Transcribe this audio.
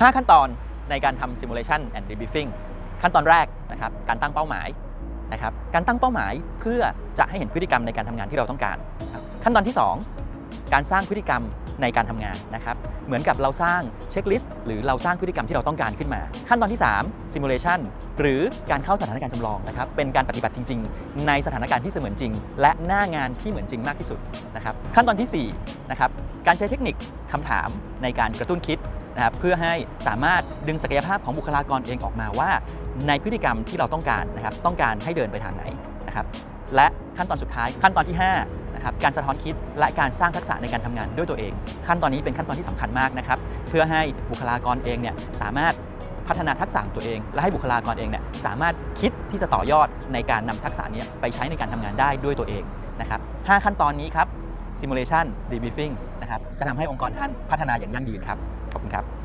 5 ขั้นตอนในการทำ simulation and debriefing ขั้นตอนแรกนะครับการตั้งเป้าหมายนะครับการตั้งเป้าหมายเพื่อจะให้เห็นพฤติกรรมในการทำงานที่เราต้องการ ขั้นตอนที่ 2 การสร้างพฤติกรรมในการทำงานนะครับเหมือนกับเราสร้างเช็คลิสต์หรือเราสร้างพฤติกรรมที่เราต้องการขึ้นมา ขั้นตอนที่ 3 simulation หรือการเข้าสถานการณ์จำลองนะครับเป็นการปฏิบัติจริง ๆ ในสถานการณ์ที่เสมือนจริง และหน้างานที่เหมือนจริงมากที่สุดนะครับขั้นตอนที่4นะครับการใช้เทคนิคคำถามในการกระตุ้นคิด นะครับเพื่อให้สามารถดึงศักยภาพของบุคลากรเองออกมาว่า ในพฤติกรรมที่เราต้องการนะครับต้องการให้เดินไปทางไหนนะครับและขั้นตอนสุดท้ายขั้นตอนที่5นะครับการสะท้อนคิดและการสร้างทักษะในการทำงานด้วยตัวเอง ขั้นตอนนี้เป็นขั้นตอนที่สำคัญมากนะครับเพื่อให้บุคลากรเองเนี่ยสามารถพัฒนาทักษะตัวเอง และให้บุคลากรเองเนี่ยสามารถคิดที่จะต่อยอดในการนำทักษะนี้ไปใช้ในการทำงานได้ด้วยตัวเองนะครับห้าขั้นตอนนี้ครับ simulation debriefing นะครับจะทำให้องค์กรท่านพัฒนาอย่างยั่งยืนครับ ขอบคุณครับ